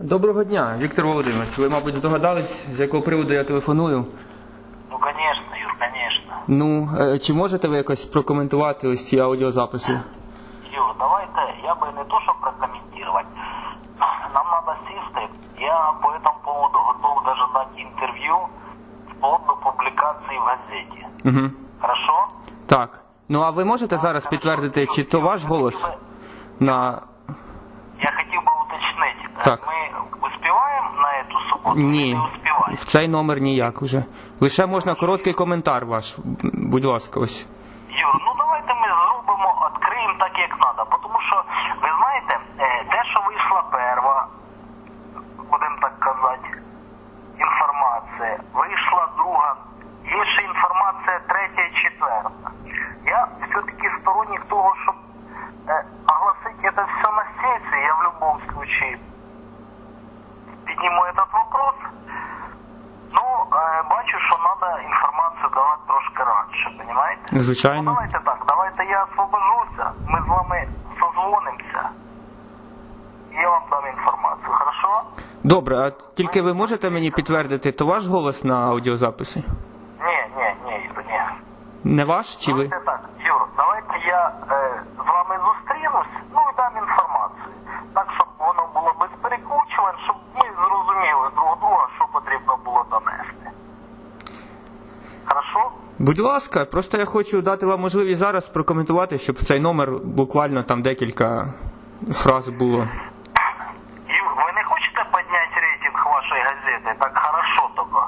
Доброго дня, Віктор Володимирович. Ви, мабуть, здогадались, з якого приводу я телефоную. Ну, конечно, Юр, конечно. Ну, е, чи можете ви якось прокоментувати ось ці аудіозаписи? Юр, давайте, я бы не то, что прокомментировать. Нам надо сесть. Я по этому поводу готов даже дать интервью вплоть до публикации в газете. Угу. Хорошо? Так. Ну а ви можете зараз підтвердити, чи то ваш голос на. Так. Ми успіваємо на цю суботу? Ні. не успеваем? В цей номер ніяк уже. Лише можна короткий коментар ваш. Будь ласка, ось. Юр, ну давайте ми зробимо, відкриємо так, як треба. Раніше, Звичайно. Ну, давайте так, давайте я освобожуся, ми з вами созвонимося, я вам дам інформацію, хорошо? Добре, а тільки ви можете мені підтвердити, то ваш голос на аудіозаписі? Ні, ні, ні, ні. Не ваш чи ви? Давайте так, Юр, давайте я е, з вами зустрінусь, ну і дам інформацію. Так, щоб воно було без перекручувань, щоб ми зрозуміли друг друга, що потрібно було донести. Хорошо? Будь ласка, просто я хочу дати вам можливість зараз прокоментувати, щоб в цей номер буквально там декілька фраз було. Юр, ви не хочете підняти рейтинг вашої газети? Так хорошо тільки.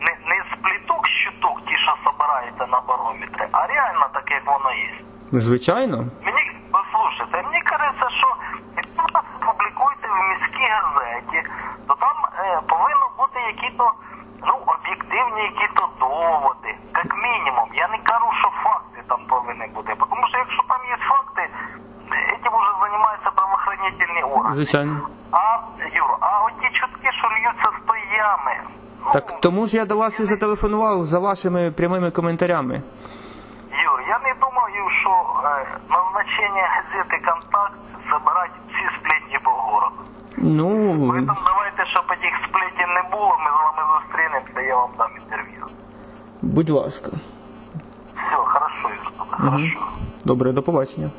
Не, не з пліток щиток, ті, що збираєте на барометрі, а реально так, як воно є. Звичайно. Мені, послухайте, мені кажеться, що якщо ви нас публікуєте в міській газеті, то там е, повинно бути які-то ну, об'єктивні які-то доводи, як мінімум. Я не кажу, що факти там повинні бути. Тому що якщо там є факти, цим вже займаються правоохранительні органи. Звичайно. А, Юр, а оті чутки, що льються з тої ями. ну, Так тому ж я до вас і зателефонував за вашими прямими коментарями. Юр, я не думаю, що е, назначення газети «Контакт» забирати всі сплетні по городу. Ну, Поэтому давайте, щоб этих сплетен не було, ми з вами зустрінемося, я вам дам інтерв'ю. будь ласка. Все, хорошо, Юр, добре, хорошо. Добре, до побачення.